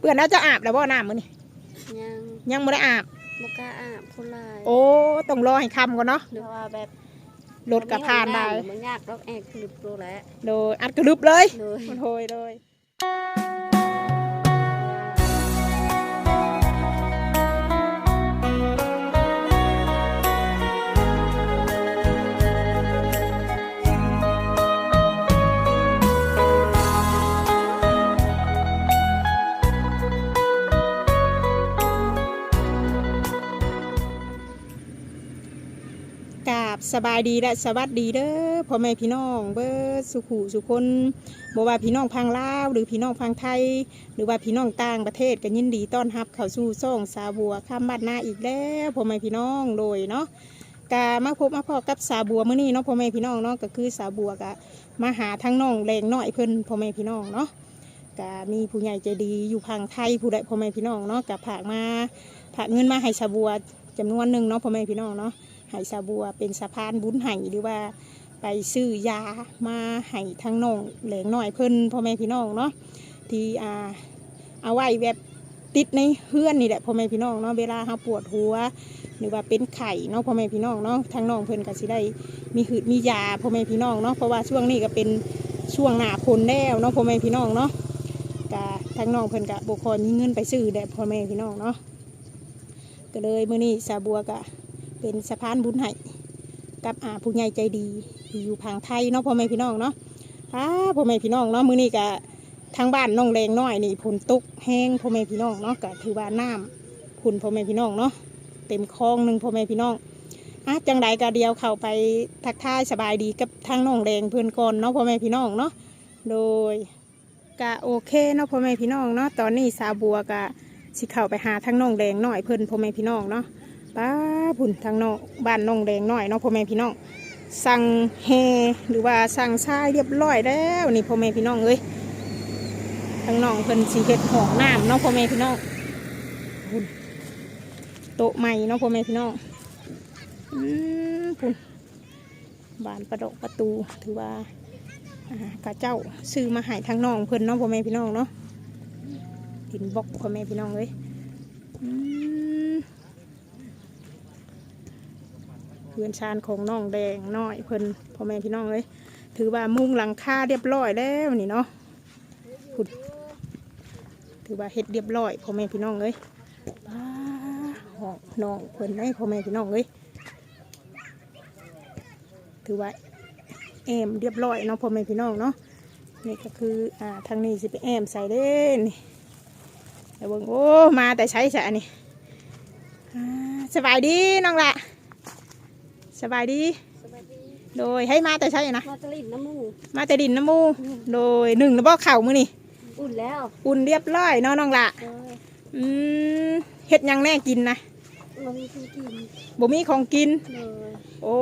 เปื้อนแล้วจะอาบแล้วบ่น้ำมื้อนี้ยังยังบ่ได้อาบบ่กล้าอาบคนหลายโอ้ต้องรอให้ค่ำก่อนเนาะเพราะว่าแบบรถกับผ่านได้มันยากดอกแอกคลิปโลแล้วโดยอัดกระลึบเลยเลยมันโหย บสบายดีและสวัสดีเด้อพ่อแม่พี่น้องเบิดสุขุสุคนบ่ว่าพี่น้องพังลาวหรือพี่น้องพังไทย หรือว่าพี่น้องต่างประเทศก็ยินดีต้อนรับเข้าสู่ซ่องสาบัวข้ามบ้านนาอีกแล้วพ่อแม่พี่น้องโดยเนาะกามาพบมาพอกับสาบัวเมื้อนี้เนาะพ่อแม่พี่น้องเนาะก็คือสาบัวกะมาหาทั้งน้องแรงน้อยเพิ่นพ่อแม่พี่น้องเนาะกามีผู้ใหญ่ใจดีอยู่พังไทยผู้ใดพ่อแม่พี่น้องเนาะกับผากมาผากเงินมาให้สาบัวจำนวนหนึ่งเนาะพ่อแม่พี่น้องเนาะ ให้สาบัวเป็นสะพานบุญให้หรือว่าไปซื้อยามาให้ทั้งน้องแหลงน้อยเพิ่นพ่อแม่พี่น้องเนาะที่อ่าเอาไว้แบบติดในเฮือนนี่แหละพ่อแม่พี่น้องเนาะเวลาเราปวดหัว หรือว่าเป็นไข่เนาะพ่อแม่พี่น้องเนาะทางน้องเพิ่นก็สิได้มีหืดมียาพ่อแม่พี่น้องเนาะเพราะว่าช่วงนี้ก็เป็นช่วงหนาฝนแล้วเนาะพ่อแม่พี่น้องเนาะกะทางน้องเพิ่นกะบุคคลมีเงินไปซื้อแด่พ่อแม่พี่น้องเนาะก็เลยมื้อนี้สาบัวกะ เป็นสะพานบุญให้กับอาผู้ใหญ่ใจดีที่อยู่พังไทยเนาะพ่อแม่พี่น้องเนาะอ้าพ่อแม่พี่น้องเนาะมื้อนี้กะทางบ้านน้องแรงน้อยนี่ผลตกแห้งพ่อแม่พี่น้องเนาะก็ถือว่าน้ำคุณพ่อแม่พี่น้องเนาะเต็มคลองหนึ่งพ่อแม่พี่น้องอะจังใดก็เดียวเข้าไปทักทายสบายดีกับทางน้องแรงเพื่อนก่อนเนาะพ่อแม่พี่น้องเนาะโดยก็โอเคเนาะพ่อแม่พี่น้องเนาะตอนนี้สาบัวก็สิเข้าไปหาทางน้องแรงน้อยเพื่อนพ่อแม่พี่น้องเนาะ ป้าพุ่นทางนองบ้านน้องแรงน้อยเนาะพ่อแม่พี่น้อง สั่งแฮหรือว่าสั่งชายเรียบร้อยแล้วนี่พ่อแม่พี่น้องเอ้ยทางน้องเพิ่นสีเฮ็ดหองน้ำเนาะพ่อแม่พี่น้องพุ่นโต๊ะใหม่เนาะพ่อแม่พี่น้องอืมพุ่นบานประดกประตูถือว่าอ่ากระเจ้าซื้อมาให้ทางน้องเพิ่นเนาะพ่อแม่พี่น้องเนาะดินบล็อกพ่อแม่พี่น้องเลยอืม เพื่อนชานของน้องแดงน้อยเพิ่นพ่อแม่พี่น้องเลยถือว่ามุงหลังคาเรียบร้อยแล้วนี่เนาะถือว่าเฮ็ดเรียบร้อยพ่อแม่พี่น้องเลยหอกน้องเพิ่นได้พ่อแม่พี่น้องเลยถือว่าแอมเรียบร้อยเนาะพ่อแม่พี่น้องเนาะนี่ก็คืออ่าทางนี้สิไปแอมใส่เล่นแต่เบิ่งโอ้มาแต่ใช้ใสะนี่สบายดีน้องละ สบายดีสวัสดี โดยให้มาแต่ใช้นะ มาตลินน้ำมูมาแต่ดินน้ำมู โดยหนึ่งแล้วบ่เข่ามือนี่ อุ่นแล้ว อุ่นเรียบร้อยเนาะน้องละเลยอืมเฮ็ดหยังแน่กินนะเรามีคนกินบ่มีของกินเลยโอ้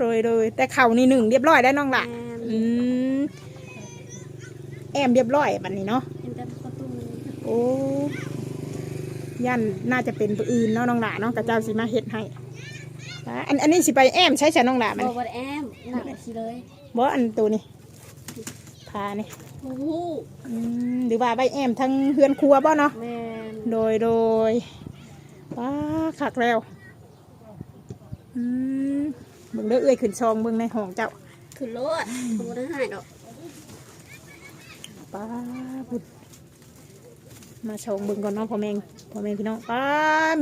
โดยโดยแต่เข่าวนี่หนึ่งเรียบร้อยได้วน้องแอละนอืมแอมเรียบร้อยบัดนี้เนาะเป็นแต่ประตูโอ้ยันน่าจะเป็นตัวอื่นเนาะน้องละเนาะกระเจ้าสิมาเฮ็ดให้ อ่าอันอันนี้สิไปแอมใช้ใช่น้องละมันบอกว่าแอมหนักสิเลยบ่อันตัวนี้พานี่โอ้โหอืมหรือว่าใบแอมทั้งเฮือนครัวบ่เนาะแมนโดยโดยว้าคักแล้วอืมเบิ่งเด้อเอ้ยขึ้นซองเบิ่งในห้องเจ้าขึ้นรถตัวนั้นหายดอกป้าบุดมาชมเบิ่งก่อนเน้องพ่อแมงพ่อแมงพี่น้องป้า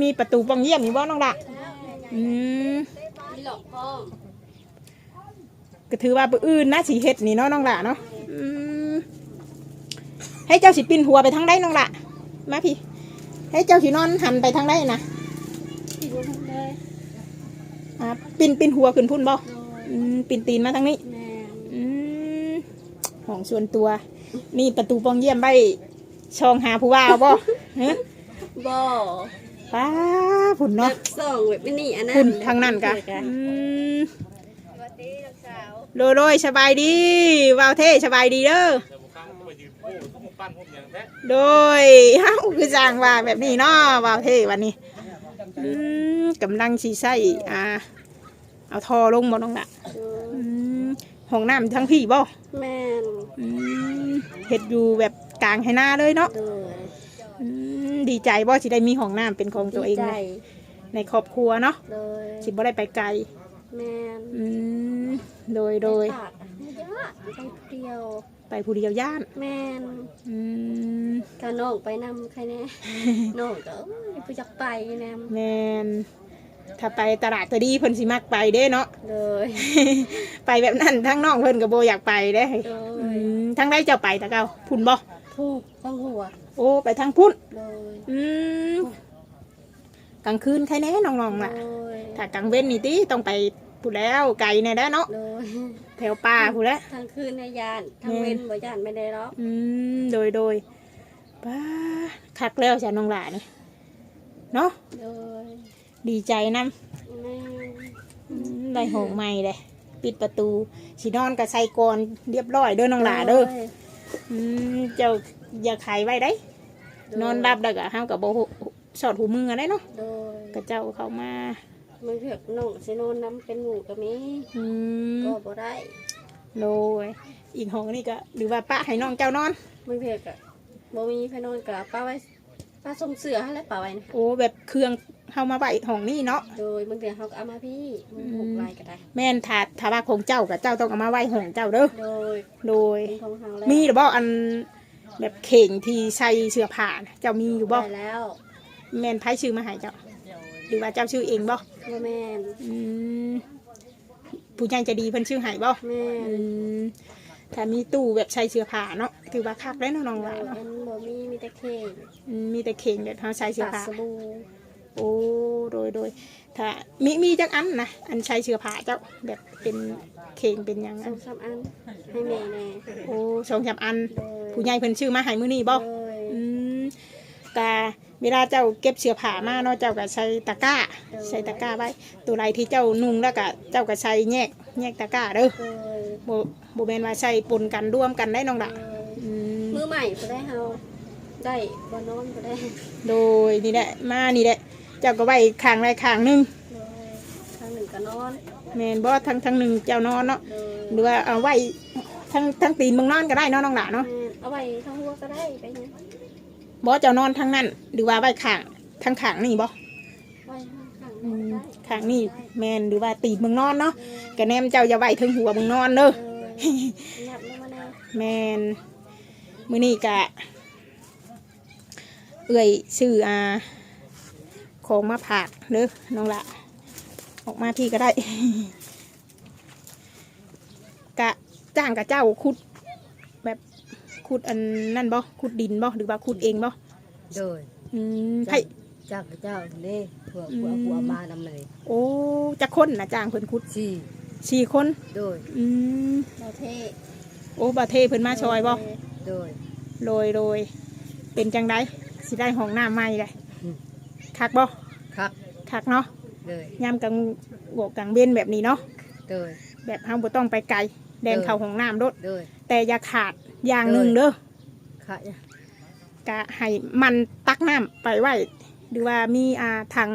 มีประตูป้องเยี่ยมอยู่บ่น้องละ อืมมีหลอกพ่อก็ถือว่าปือื่นนะสีเห็ดนี่เนาะน้องละเนาะอืมให้เจ้าสิปินหัวไปทางใดน้องละมาพี่ ให้เจ้าสินอนหันไปทางใดนะกินรถทั้งเลยอ่าปินปินหัวขึ้นพุ่นบ่โดยอืมปินตีนมาทางนี้แมนอืมห้องส่วนตัว นี่ประตูปองเยี่ยมใบช่องหาผู้ว่าบ่ฮะบ่ป้า ผุนแบเนาะบส่องแบบนี้อันนั้นคุณทางนั้นกะอืมโดยโดยสบายดีวาวเท่สบายดีเด้อแต่บางครั้งก็ไปยืนโอ้ทุกปั้นพวกอย่างแท้โดยเฮ้าคือจางว่าแบบนี้เนาะวาวเท่วันนี้อืมกำลังสีใส่อ่า เอาทอลงบ่น้องละอืมห้องน้ำทั้งพี่บ่แมนอืมเห็ดอยู่แบบกลางให้หน้าเลยเนาะโดยอ ดีใจบ่สิได้มีห้องน้ำเป็นของตัวเองดีใจเนี่ยในครอบครัวเนาะเลยสิบ่ได้ไปไกล แม่นอืมโดยโดยขาดอะไม่ยากไปเดียว ไปผู้เดียวย่าน แม่นอืมกาน้องไปนำใครแน่ น้องก็เอ้ยไปจักไปแนมแมนถ้าไปตลาดตะดีเพิ่นสิมักไปเด้เนาะ เลย ไปแบบนั้นทั้งน้องเพิ่นก็บ่อยากไปเด้เลอืยมทั้งได้เจ้าไปตะเกาพุ่นบ่พูดต้องหัว โอ้ไปทางพุ่นเลยอืมกลางคืนใครแน่น้องๆล่ะเลยถ้ากลางเว้นนี่ติต้องไปพูดแล้วไกลแน่ได้อเนาะเลยแถวป่าพูดแล้วทางคืนในยานทางเว้นบ่ยานไม่ได้หรอกอืมโดยโดยป้าคักแล้วจ้ะน้องหลานี่เนาะเลยดีใจนำแม่ได้ห้องใหม่เลยปิดประตูสินอนกับใส่กรอนเรียบร้อยเด้อน้องหลาเด้ออืมเจ้า อย่าขายไว้ได้ นอนรับได้ก็ห้ามกับโบสอดหูมือได้เนาะโดยกระเจ้าเข้ามามันเผือกน้องสินอนน้ำเป็นหมูก็มีอืมก็บ่ได้โดยอีกห้องนี่ก็หรือว่าป้าให้น้องเจ้านอนมันเผือกอะบ่มีไผนอนกับป้าไว้ป้าส่งเสือให้แล้วป้าไว้นะคะโอ้แบบเครื่องเข้ามาไว้ห้องนี่เนาะ โดยบางทีเขาก็เอามาพี่มันหกลายก็ได้ แม่นถาถาว่าของเจ้ากับเจ้าต้องเอามาไว้ห้องเจ้าเด้อโดยโดยเป็นของเฮาแล้วมีหรือบ่อัน แบบเข่งที่ใส่เสื้อผ้าน่ะเจ้ามีอยู่บ่ได้แล้วแม่นไผชื่อมาให้เจ้าหรือว่าเจ้าชื่อเองบ่บ่แม่นอืมผู้ใหญ่ใจะดีเพิ่นชื่อใหายบ่แม่อืนมถ้ามีตู้แบบใช้เสื้อผ้าเนาะถือว่าคักได้เนาะน้องโดว่ายเนาะอันบ่มีมีแต่เค้กอืมมีแต่เข่งแบบเฮาใช้เสื้อตัดผ้า สบู่โอ้ โดยโดยถ้ามีมีจักอันนะอันใช้เสื้อผ้าเจ้าแบบเป็นเข่งเป็นหยังสอัอนงสามอันให้แม่แน่โอ้สองสามอัน โดยผู้ใหญ่เพิ่นชื่อมาให้มื้อนี้บ่โดยอืมแต่เวลาเจ้าเก็บเสื้อผ้ามาเนาะเจ้าก็ใช้ตะกร้าใส่ตะกร้าไว้ ตัวไรที่เจ้านุ่งแล้วก็เจ้าก็ใช้แยกแยกตะกร้าเด้อโดยบ่บ่แม่นว่าใช้ปนกันร่วมกันได้น้องละโดยอืม มือใหม่ก็ได้เฮาได้บ่นอนก็ได้โดยนี่แหละมานี่แหละ เจ้าก็ไว้ข้างใดข้างหนึงโดยครั้งหนึ่งก็นอนแม่นบ่ทั้งทั้งหนึงเจ้านอนเนาะโดยหรือว่าเอาไว้ทั้งทั้งตีนมึงนอนก็ได้เนาะน้องละเนาะแม่เอาไว้ทั้งหัวก็ได้ไปเนี่ยบ่เจ้านอนทั้งนั้นหรือว่าไว้ข้างทั้งข้างนี่บ่ไว้ข้างอืๆมได้ข้างนี่แม่นหรือว่าตีนมึงนอนเนาะกะแนมเจ้าอย่าไว้ถึงหัวมึงนอนเด้อเออนับลงมาแน่แมนมื้อนี้กะ เอื่อยซื้ออา ของมาผากเด้อน้องละ ออกมาพี่ก็ได้ กะจ้างกับเจ้าขุด แบบขุดอันนั่นบ่ขุดดินบ่หรือว่าขุดเองบ่โดยอืมจ้ะให้จากพระเจ้าเน่ผัวอืมผัวผัวมานำเลย โอ้จะคนนะจ้างเพิ่นขุดสี่สี่คนโดยอืมเราเท่โอ้บาเทเพิ่นมาชอยบ่โดยโรยโรยเป็นจังไดสิได้ห้องน้ำใหม่เลยอืม คักบ่คักคักเนาะโดยยามกลางโบกกลางเบนแบบนี้เนาะโดยแบบเฮาบ่ต้องไปไกลแดนเออเข้าห้องน้ำโดดโดยแต่อย่าขาดอย่างหนึ่งเด้อค่ะกะให้มันตักน้ำไปไว้หรือว่ามีอ่าถัง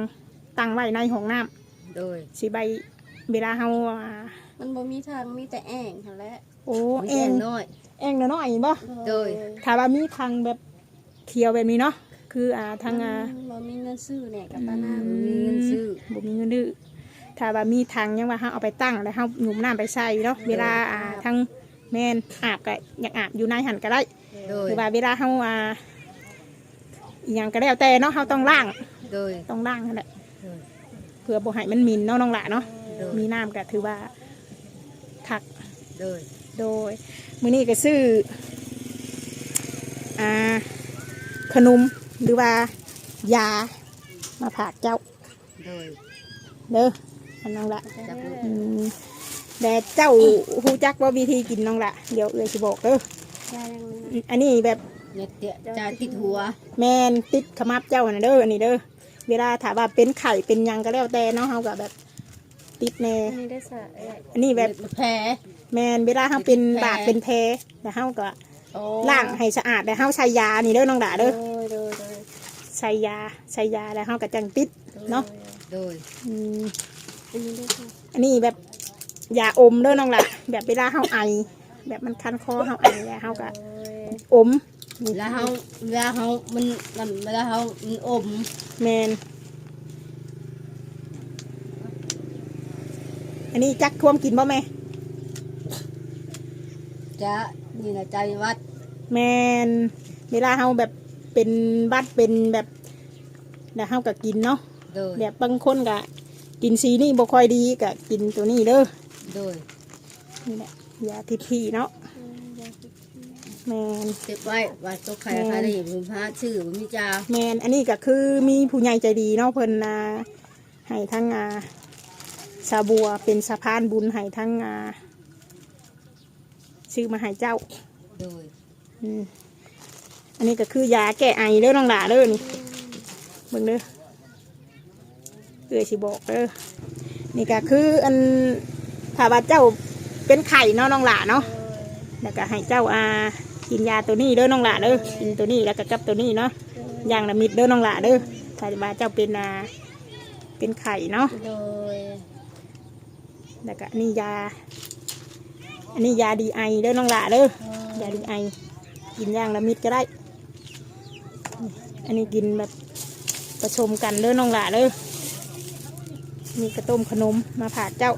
ตั้งไว้ในห้องน้ำโดยสิใบเวลาเฮาอ่ามันบ่มีทางมีแต่แอ่งหั่นแหละโอ้มีเอแองงน้อยเองน้อยๆบ่โดยถ้าว่ามีทางแบบเขียวแบบนี้เนาะ คืออ่าทางอ่าบ่มีเงินซื้อเนี่ยกับป้านาอืมีเงินซื้อบ่มีเงินดื้อถ้าว่ามีทางยังว่าเฮาเอาไปตั้งแล้วเฮาหยุมน้ำไปใส่เนาะเวลาอ่าทางแม่นอาบก็อยากอาบอยู่ในหันก็ได้โดหยรือว่าเวลาเฮาอ่าอหย่างก็แล้วแต่เนาะเฮาต้องล้างโดยต้องล้างนั่นแหละโดยเพื่อบ่ให้มันหมินเนาะน้องหละเนาะโดยมีน้ำก็ถือว่าคักโดยโดยมื้อนี้ก็ซื้ออ่าขนม หรือว่ายามาผากเจ้าโดยเด้ออันน้องละจับลูกอืมแต่เจ้าฮู้จักว่าวิธีกินน้องละเดี๋ยวเอื้อยสิบอกเด้อได้ยังไงอืมอันนี้แบบเนี่ยเตะจ่ายติดหัวแมนติดขมับเจ้าน่ะเด้ออันนี้เด้อเวลาถามว่าเป็นไข่เป็นหยังก็แล้วแต่เนาะเฮาก็แบบติดแน่อันนี้ได้สะเอ้ยอันนี้แบบแผลแมนเวลาเฮาเป็นแผลบาดเป็นแผลแต่เฮาก็โอ้ล้างให้สะอาดแล้วเฮาใช้ยานี่เด้อน้องดาโดเด้ยอโดยโดย ใช้ยาใช้ยาแล้วเฮาก็จังติดเนาะโดยอืมอันนี้ได้สะอันนี้แบบยาอมเด้อน้องละแบบเวลาเฮาไอ แบบมันคันคอเฮาไอแล้วเฮาก็โดยอมเวลาเฮาเวลาเฮามันมันเวลาเฮามันอมแมนอันนี้จักท่วมกินบ่แม่จะนี่นะใจวัด แมนเวลาเฮาแบบ เป็นบัดเป็นแบบแล้วเฮาก็กินเนาะโดยแบบบางคนก็กินสีนี่บ่ค่อยดีก็กินตัวนี้เด้อโดยนี่แหละยาทิพย์เนาะแมนเก็บไว้ว่าตกไข่ใครได้เห็นผมพาชื่อผมมีจาแมนอันนี้ก็คือมีผู้ใหญ่ใจดีเนาะเพิ่นนาให้ทั้งอาสาบัวเป็นสะพานบุญให้ทั้งอาซื้อมาให้เจ้าโดยอืม อันนี้ก็คือยาแก้ไอเด้อน้องหลาเด้อนี่เบิ่งเด้อเอื้อสิบอกเด้อนี่ก็คืออันถ้าว่าเจ้าเป็นไข่เนาะน้องหลาเนาะแล้วก็ให้เจ้าอากินยาตัวนี้เด้อน้องหลาเด้อกินตัวนี้แล้วก็กับตัวนี้เนาะอย่างละมิดเด้อน้องหลาเด้อถ้าว่าเจ้าเป็นอาเป็นไข่เนาะโดยแล้วก็นนี้ยา อันนี้ยาดีไอเด้อน้องหลาเด้อยาดีไอกินอย่างละมิดก็ได้ อันนี้กินแบบผสมกันเด้อน้องหลาเด้อมีกระต้มขนมมาผ่าเจ้า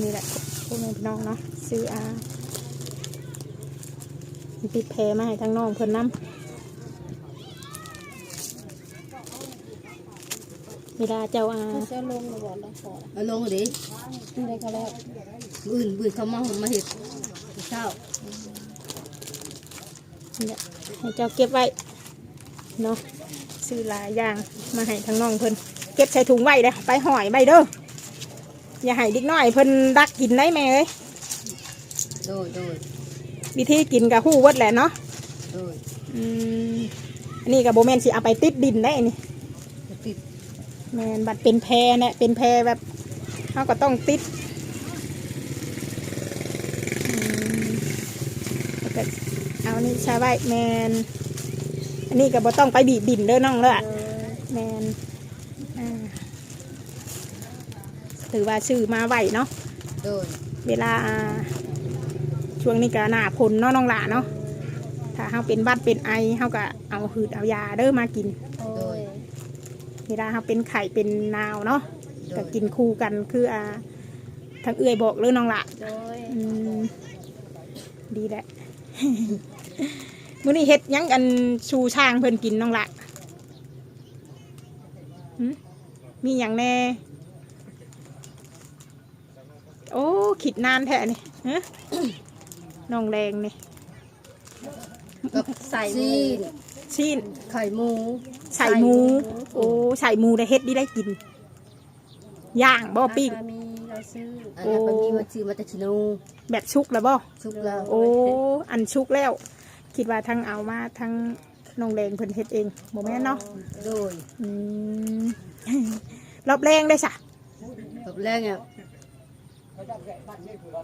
นี่แหละพวกแม่พี่น้องเนาะซื้ออาติดแพรมาให้ทั้งน้องเพิ่นน้ำเวลาเจ้าอาเขาจะลงมาบอกเราขอเอาลงดิที่ได้ก็แล้วอื่นอื่นเขามามาเห็ดเช้าเนี่ย ให้เจ้าเก็บไว้เนาะซื้อหลายอย่างมาให้ทั้งน้องเพิ่นเก็บใส่ถุงไว้เลยไปห่อยไว้เด้ออย่าให้เดิกน้อยเพิ่นดักกินได้แม่เอ้ยโดยโดยวิธีกินกับหู้เวิดแหละเนาะโดยอืมอันนี้กับโบแมนสิเอาไปติดดินได้นี่ติดแมนบัดเป็นแพรเนี่ยเป็นแพรแบบเขาก็ต้องติดอืมแล้วก็ เอานี่ใช้ไว้แมนอันนี้ก็บ่ต้องไปบีบดินเด้อน้องเด้อโดยแมนอ่าถือว่าชื่อมาไหวเนาะโดยเวลาอ่าช่วงนี้ก็หน้าพลเนาะน้องหลาเนาะถ้าเขาเป็นบัดเป็นไอเขาก็เอาหืดเอายาเด้อมากินโดยเวลาเขาเป็นไข่เป็นนาวเนาะโดก็ยกินคู่กันคืออ่าทั้งเอื้อยบอกเลยน้องหละโดยอืมดีแหละ มื้อนี้เฮ็ดหยังกันชูช่างเพิ่นกินน้องหละหึมีอย่างแน่ โอ้ขิดนานแท้นี่ฮะ น้องแรงนี่กับใส่ซีนชิ้นไข่หมูใส่หมู โอ้ใส่หมูได้เฮ็ดดีได้กิน ย่างบ่ปิ้ง ราคามีเราซื้ออันนั้นปนี้มาซื้อมาจากชิโนแบบชุกแล้วบ่ ชุกแล้วโอ้ อันชุกแล้ว คิดว่าทั้งเอามาทั้งน้องแรงเพิ่นเฮ็ดเองบ่แม่นเนาะโดยอืม รอบแรงได้สะกับแรกเนี่ย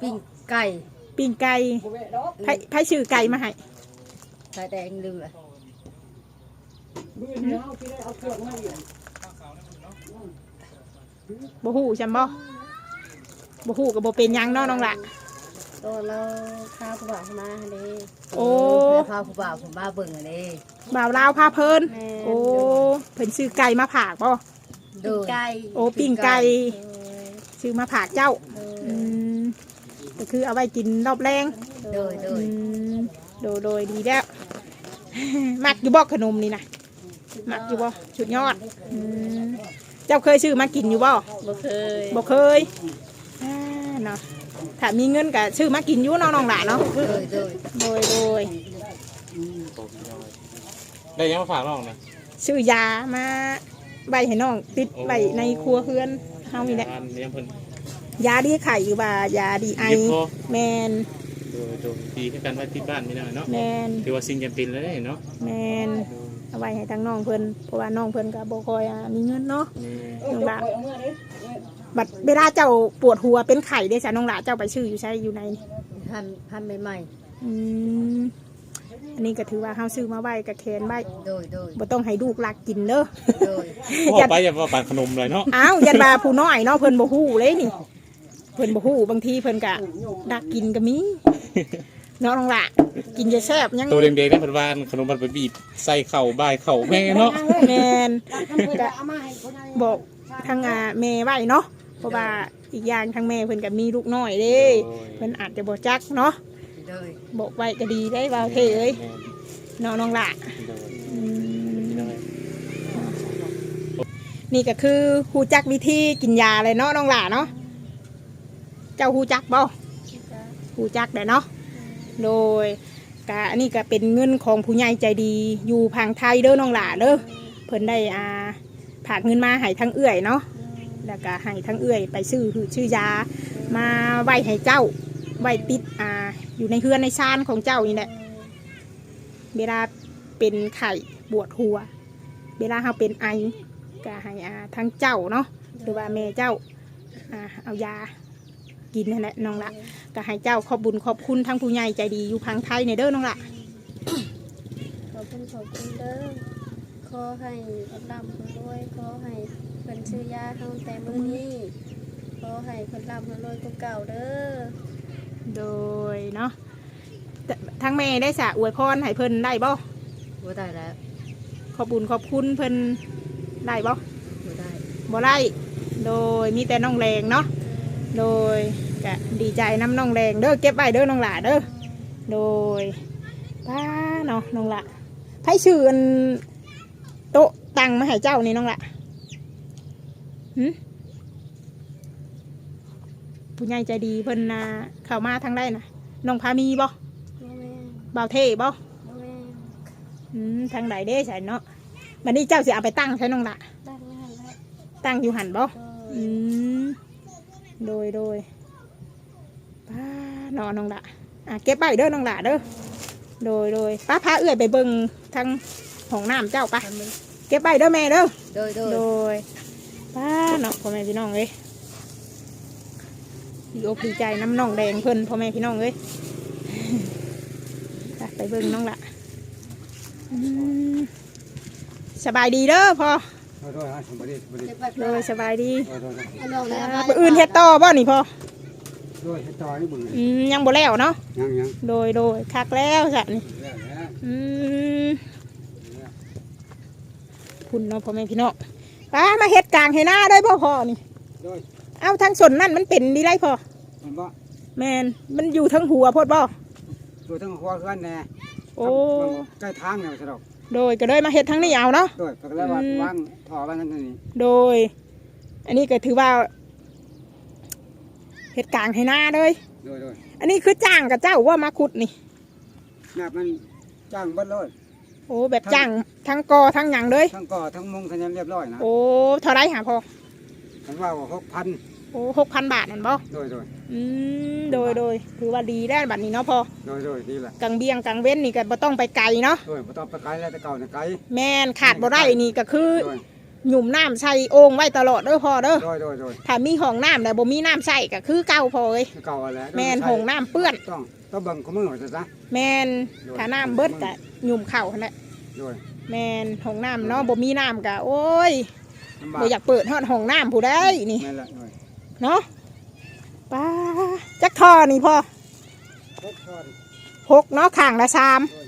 ปิ้งไก่ปิ้งไก่ไผไผชื่อไก่มาให้ไข่แดงลืมเลยบ่ฮู้จำบ่บ่ฮู้ก็บ่เป็นหยังเนาะน้องละ ตัวเราข้าวผู้บ่าวมาเด้โอ้พาผู้บ่าวผมมาเบิ่งอันนี้บ่าวลาวพาเพิ่นแม่โอ้เพิ่นซื้อไก่มาผากบ่โดยไก่โอ้ปิ้งไก่โดยซื้อมาผากเจ้าโดยอืมก็คือเอาไว้กินรอบแรงโดยโดอืยมโดยโดยดีแล้ว มักอยู่บ่ขนมนี่นะมักอยู่บ่ชุดยอดอืมเจ้าเคยซื้อมากินอยู่บ่ บ่เคยบ่เคยอ่าเนาะ ถ้ามีเงินก็ซื้อมากินอยู่เนาะน้องหลานเนาะโดยโดยโดยโดยได้ยังมาฝากน้องนะซื้อยามาใบให้น้องติดไว้ในครัวเฮือนเฮานี่แหละอันนี้เพิ่นยาดีไข่อยู่ว่ายาดีไอเย็บคอแมนโดยโดยดีคือกันไว้ที่บ้านไม่ได้เนาะแมนถือว่าสิ่งจำเป็นเลยเนาะแมนเอาไว้ให้ทั้งน้องเพิ่นเพราะว่าน้องเพิ่นก็บ่ค่อยอะมีเงินเนาะนี่น้องหละ บัดเวลาเจ้าปวดหัวเป็นไข่ได้จ้ะน้องหละเจ้าไปชื่ออยู่ใช่อยู่ในพันพันใหม่อืมอันนี้ก็ถือว่าเฮาซื้อมาไว้กับแคนไว้ๆโดยโดยบ่ต้องให้ลูกหลักกินเด้อ โดยพ่อไปอย่าว่าปานขนมเลยเนาะอ้าวยันบาผู้น้อยเนาะเพิ่นบ่ฮู้เลยนี่ เพิ่นบ่ฮู้บางทีเพิ่นก็ดักกินก็มีเนาะน้องละกินจะแซ่บยังตัวเด็กๆได้เพิ่นว่าขนมมันไปบีบใส่เข่าบ่ายเข่าแม่เนาะแม่นบอกทางอ่าแม่ไว้เนาะ เพราะว่าอีกอย่างทางแม่เพิ่นก็มีลูกน้อยเด้เพิ่นอาจจะบ่จักเนาะโดยบอกไว้ก็ดีได้บ่าวเทเอ้ยเนาะน้องละอืมนี่ก็คือฮู้จักวิธีกินยาเลยเนาะน้องหล่าเนาะเจ้าฮู้จักบ่จ้ะฮู้จักได้เนาะโดยก็อันนี้ก็เป็นเงินของผู้ใหญ่ใจดีอยู่พังไทยเด้อน้องหล่าเด้อเพิ่นได้อ่าผากเงินมาให้ทั้งเอื้อยเนาะ แล้วก็ให้ทั้งเอื้อยไปซื้อหือชื่อยา มาไว้ให้เจ้า ไว้ติดอ่าอยู่ในเฮือนในชานของเจ้านี่แหละเวลาเป็นไข่ปวดหัว เวลาเราเป็นไอก็ให้อาทั้งเจ้าเนาะหรือว่าแม่เจ้าอ่าเอายากินนั่นแหละน้องละก็ให้เจ้าขอบบุญขอบคุณทั้งผู้ใหญ่ใจดีอยู่พังไทยในเด้อน้องละขอบคุณขอบคุณเด้อขอให้ร่ำรวยขอให้ เพิ่นซื้อยาเฮาแต่มื้อนี้ขอให้เพิ่นร่ำคนรวยกว่าเก่าเด้อโดยเนาะแต่ทั้งแม่ได้สะอวยพรให้เพิ่นได้บ่บ่ได้แล้วขอบบุญขอบคุณเพิ่นได้บ่บ่ได้บ่ได้โดยมีแต่น้องแรงเนาะโดยก็ดีใจน้ำน้องแรงเด้อเก็บไว้เด้อน้องหล่าเด้อโดยป้าเนาะน้องหละไผชื่ออันโต๊ะตังมาให้เจ้านี่น้องหละหึ ผู้ใหญ่ใจดีเพิ่นน่ะเข้ามาทางได้นะน้องพามีบ่บ่แม่นบ่าวเท่บ่บ่แม่นอืมทางใดเด้ใช่เนาะบัดนี้เจ้าสิเอาไปตั้งใช่น้องหละดังนั้นแหละตั้งอยู่หันบ่โดอืยมโดยโดยป้าน้องน้องละอะเก็บใบเด้อน้องละเด้อโดยโดยป้าพาเอื้อยไปเบิ่งทางห้องน้ำเจ้าปะทำมึงเก็บใบเด้อแม่เด้อโดยโดยโดย ป้าน้องพ่อแม่พี่น้องเอ้ยดีอกดีใจน้ำน้องแดงเพิ่นพ่อแม่พี่น้องเอ้ยไปไปเบิ่งน้องละอืมสบายดีเด้อพ่อโทษโทษฮะผมไม่ได้ไม่ได้เก็บไว้โดยสบายดีโทษโทษนะอันน้องเลยอ่าไปอื่นเฮ็ดต่อบ่นี่พ่อโทษให้ต่อนี่บุญอืมยังบ่แล้วเนาะยังยังโดยโดยคักแล้วสันแล้วแล้วอืมคุณเน้องพ่อแม่พี่น้อง ป้ามาเฮ็ดกลางให้หน้าได้พ่อพ่อนี่โดยเอาทั้งสนนั่นมันเป็นดีไรพ่อมันบ่แมนมันอยู่ทั้งหัวโพดบ่ตัวทั้งหัวเพื่อนแน่โอ้ใกล้ทางเนี่ยสะดอกโดยก็เลยมาเฮ็ดทั้งนี้เอาเนาะโดยก็เลยว่าวางท่อไว้นั่นนี่โดย อันนี้ก็ถือว่าเฮ็ดกลางให้หน้าเลยโดยโดยอันนี้คือจ้างกับเจ้าว่ามาขุดนี่แบบมันจ้างเบิดเลย โอ้แบบจ้างทั้งกอทั้งหยังเลย ทั้งก่อทั้งมุงทั้งยันเรียบร้อยนะโอ้เท่าไรหาพ่อผมว่าหกพันโอ้หกพันบาทนั่นบ่โดยโดยอืมโดยโดยถือว่าดีได้บัดนี้เนาะพ่อโดยโดยดีแหละกังเบียงกังเว้นนี่ก็บ่ต้องไปไกลเนาะโดยบ่ต้องไปไกลแล้วแต่เก่าเนี่ยไกลแม่นขาดบ่ได้นี่ก็คือ โดยหยุ่มน้ำใส่โอ่งไว้ตลอดเด้อพ่อเด้อโดยโดยโดยถ้ามีห้องน้ำแต่บ่มีน้ำใส่ก็คือเก่าพอเอ้ยคือเก่าแล้วแม่นห้องน้ำเปื้อน ต้องต้องเบิ่งข้อมือซะซะแม่นถ้าน้ำเบิดก็ หยุ่มเข่าหั่นแหละโดยแม่นห้องน้ำเนาะบ่มีน้ำก็โอ้ยลำบากบ่อยากเปิดฮอดห้องน้ำผู้ใดนี่นั่นแหละโดยเนาะป้าจักทอนี่พ่อหกท่อนหกเนาะข้างละสามโดย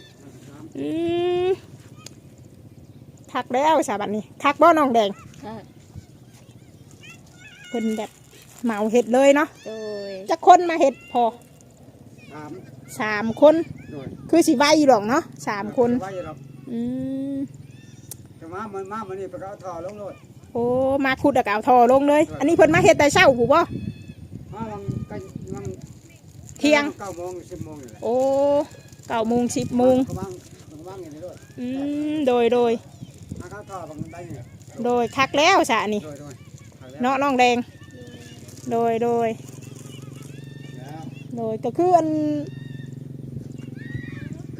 อืมทักแล้วสาบัดนี้ทักบ่น้องแดงค่ะเพิ่นแบบเหมาเห็ดเลยเนาะโดยจะคนมาเห็ดพอ สามสามคนโดย คือสิไว้หรอกเนาะสามคน ไว้หรอกอืมจะมามันมามันนี่ไปก็เอาท่อลงโลดโอ้มาขุดแล้วกเอาทอลงเลย อันนี้เพิ่นมาเห็ดแต่เช้าผูบ่ มามันใกล้มันเที่ยง เก้าโมงสิบโมงนี่แหละโอ้เก้าโมงสิบโมงเขาวางเขาวางอย่างนี้ด้วยอืมโดยโดยมาเข้าท่อบางได้เนี่ยโดยคักแล้วสะนี่โดยโดยเนาะน้องแดง โดยโดยแล้วโดยก็คืออันเ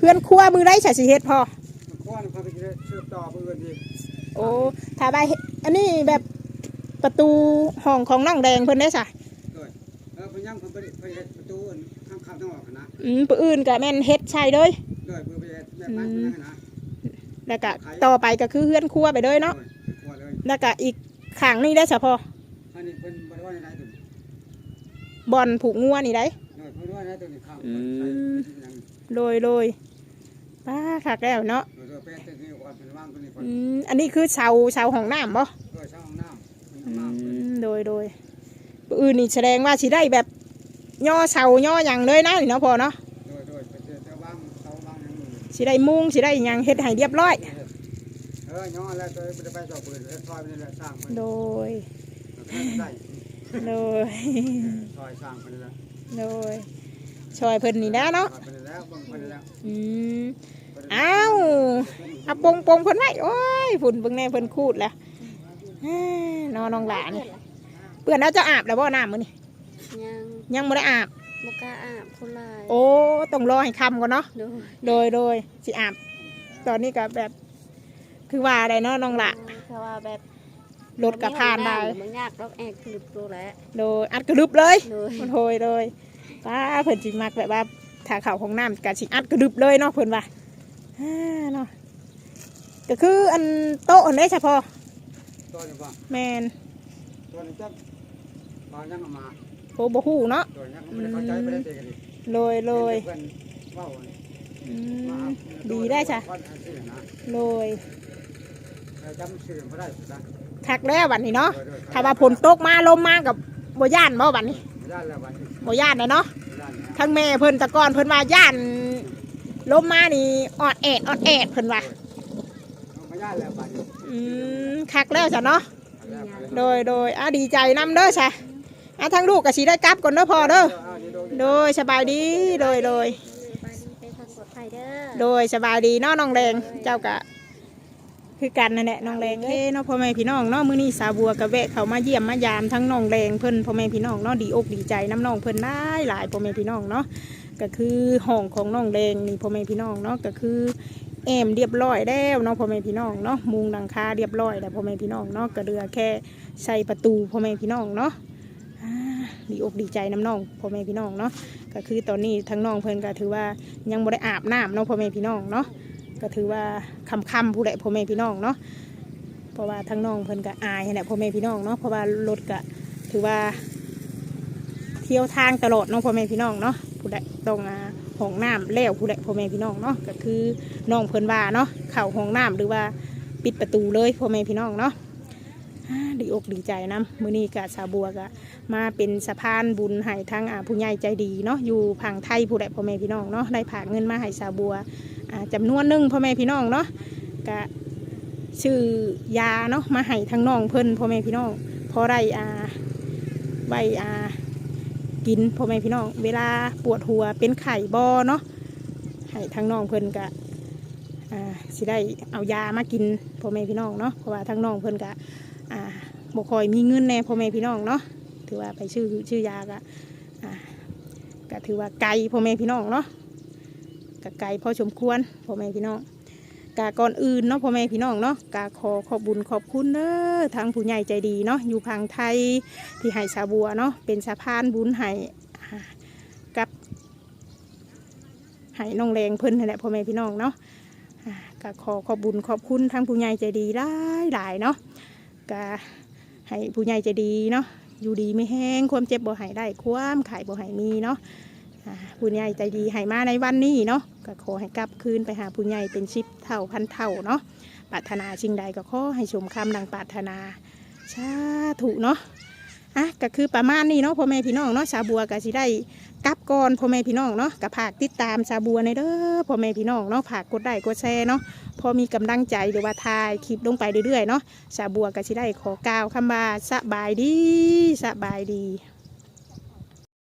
พื่อนครัวมือได้ฉะสิเฮ็ดพอมันคว้านเขาไปเชื่อมต่อเพื่อนดีโอ้ถ้าไปเฮ็ดอันนี้แบบประตูห้องของน้องแดงเพิ่นได้สะโดยเออพยายามคนไปไปเฮ็ดประตูอันข้างข้างทั้งออกนะอืมปืนอื่นก็แม่นเฮ็ดใช่เลยโดยเพื่อไปเฮ็ดแบบนั้นแบบนั้นนะแล้วก็ต่อไปก็คือเฮือนครัวไปเลยเนาะโดยครัวเลยแล้วก็อีกขังนี่ได้สะพออันนี้เป็นบริวารในไหนถึงบอนผูกงัวนี่ได้หน่อยเพิ่นว่านะตัวนี้ข้างอืมโดยโดย ป้าคักแล้วเนาะโดยตัวแป้งตัวนี้ก่อนเป็นว่างตัวนี้ก่อนอืมอันนี้คือเสาเสาของน้ำบ่โดยช่องน้ำอืน้ำเป็นมโดยโดยอื่นนี่แสดงว่าสิได้แบบย่อเสาย่ออย่างเลยนะนี่เนาะพอเนาะโดยโดยเป็นจะว่างเสาว่างอย่างนี้สิได้มุงสิได้หยังเฮ็ดให้เรียบร้อย เออย่อแล้วตัวไปไปต่อปืนแล้วซอยไปนี่แหละสร้างไปโดยได้โดยซอยสร้างไปแล้วโดย ช่วยเพิ่นนี่นะเนาะไปแล้วบังไปแล้วอืมอ้าวเอาปงปงเพิ่นไว้โอ้ยฝุ่นเบิ่งแน่เพิ่นคูดแล้วอ่านอนน้องหลานเปื่อนแล้วจะอาบแล้วบ่น้ำมื้อนี้ยังยังบ่ได้อาบบ่กล้าอาบคนหลายโอ้ต้องรอให้ค่ำก่อนเนาะโดยโดยโดยสิอาบ ตอนนี้ก็แบบ คือว่าอะไรเนาะน้องละเพราะว่าแบบรถกับผ่านได้มันยากรอกแอกคลิปตัวแล้วโดยอัดกระดึบเลยโดย มันโหยเลย ป้าเพิ่นจิมักแบบว่าถ้าเข่าของน้ำกะสิอัดกระดึบเลยเนาะเพิ่นว่าอ่าเนาะก็คืออันโต๊ะอันนี้เฉพาะตัวนี้ว่าแมนตัวนี้จะมายังมาโอ้บ่ฮู้เนาะตัวนี้ไม่ได้เข้าใจไม่ได้เตะกันดิโดยโดยเพื่อนว่าอืมดีได้จ้ะโดยจำชื่อไม่ได้นะคักแล้วบัดนี้เนาะถ้าว่าฝนตกมาลมมากับบ่ย่านบ่บัดนี้ ไม่ได้แล้ววันนี้บ่ย่านเลยเนาะไม่ได้แล้วทั้งแม่เพิ่นแตะกอนเพิ่นว่าย่านลมมานี่ออดแอดออดแอดเพิ่นว่าไม่ได้แล้ววันนี้อืมคักแล้วจ้ะเนาะโดยโดยอะดีใจนำเด้อจ้ะอะทั้งลูกก็สิได้กลับก่อนเด้อพ่อเด้อโดยสบายดีโดยโดยไปดีไปทางปลอดภัยเด้อ โดยสบายดีเนาะน้องแดงเจ้ากะ คือกันนั่นแหละน้องแดงเอ้เนาะพ่อแม่พี่น้องเนาะมื้อนี้สาวบัวกับแวะเขามาเยี่ยมมายามทั้งน้องแดงเพิ่นพ่อแม่พี่น้องเนาะดีอกดีใจน้ำน้องเพิ่นหลายหลายพ่อแม่พี่น้องเนาะก็คือห้องของน้องแดงนี่พ่อแม่พี่น้องเนาะก็คือแอมเรียบร้อยแล้วเนาะพ่อแม่พี่น้องเนาะมุงหลังคาเรียบร้อยแล้วพ่อแม่พี่น้องเนาะก็เหลือแค่ใส่ประตูพ่อแม่พี่น้องเนาะดีอกดีใจน้ำน้องพ่อแม่พี่น้องเนาะก็คือตอนนี้ทั้งน้องเพิ่นก็ถือว่ายังบ่ได้อาบน้ำเนาะพ่อแม่พี่น้องเนาะ ก็ถือว่าคำคำผู้ใดพ่อแม่พี่น้องเนาะเพราะว่าทั้งน้องเพิ่นก็อายนั่นแหละพ่อแม่พี่น้องเนาะเพราะว่ารถก็ถือว่า เที่ยวทางตลอดน้องพ่อแม่พี่น้องเนาะผู้ใดต้องห้องน้ำแล้วผู้ใดพ่อแม่พี่น้องเนาะก็คือน้องเพิ่นว่าเนาะเข่าห้องน้ำหรือว่าปิดประตูเลยพ่อแม่พี่น้องเนาะ ดีอกดีใจนะมือนี้กะสาวบัวก็มาเป็นสะพานบุญให้ทั้งอาผู้ใหญ่ใจดีเนาะอยู่พังไทยผู้ใดพ่อแม่พี่น้องเนาะได้ผากเงินมาให้สาวบัวอ่านวนหนึ่งพ่อแม่พี่น้องเนาะกะชื่อยาเนาะมาให้ทั้งน้องเพิ่นพ่อแม่พี่น้องพอได้อาใบอากินพ่อแม่พี่น้องเวลาปวดหัวเป็นไข่บอเนาะให้ทั้งน้องเพิ่นกะสิได้เอายามากินพ่อแม่พี่น้องเนาะเพราะว่าทั้งน้องเพิ่นกะ อ่าบ่คอยมีเงินแน่พ่อแม่พี่น้องเนาะถือว่าไปชื่อชื่อยากะอ่าก็ถือว่าไกลพ่อแม่พี่น้องเนาะกะไกลพอสมควรพ่อแม่พี่น้องกะก่อนอื่นเนาะพ่อแม่พี่น้องเนาะกะขอขอบบุญขอบคุณเด้อทางผู้ใหญ่ใจดีเนาะอยู่พังไทยที่ให้สาบัวเนาะเป็นสะพานบุญให้อ่กับให้น้องแรงเพิ่นนั่นแหละพ่อแม่พี่น้องเนาะอ่าขอขอบบุญขอบคุณทางผู้ใหญ่ใจดีหลายหลายเนาะ กะให้ผู้ใหญ่ใจดีเนาะอยู่ดีไม่แห้งความเจ็บบ่ใหายได้ความขายบ่ใหายมีเนาะผู้ใหญ่ใจดีให้มาในวันนี้เนาะก็ขอให้กลับคืนไปหาผู้ใหญ่เป็นชิปเท่าพันเท่าเนาะปรารถนาสิ่งใดก็ขอให้สมคำดังปรารถนาสาธุเนาะอะก็คือประมาณนี้เนาะพ่อแม่พี่น้องเนาะชาบัวก็สิได้ กลับก่อนพ่อแม่พี่น้องเนาะกับผากติดตามชาบัวในเด้อพ่อแม่พี่น้องเนาะผากกดไลค์กดแชร์เนาะพอมีกำลังใจหรือว่าทายคลิปลงไปเรื่อยๆเนาะชาบัวก็สิได้ขอกล่าวคำว่าสบายดีสบายดี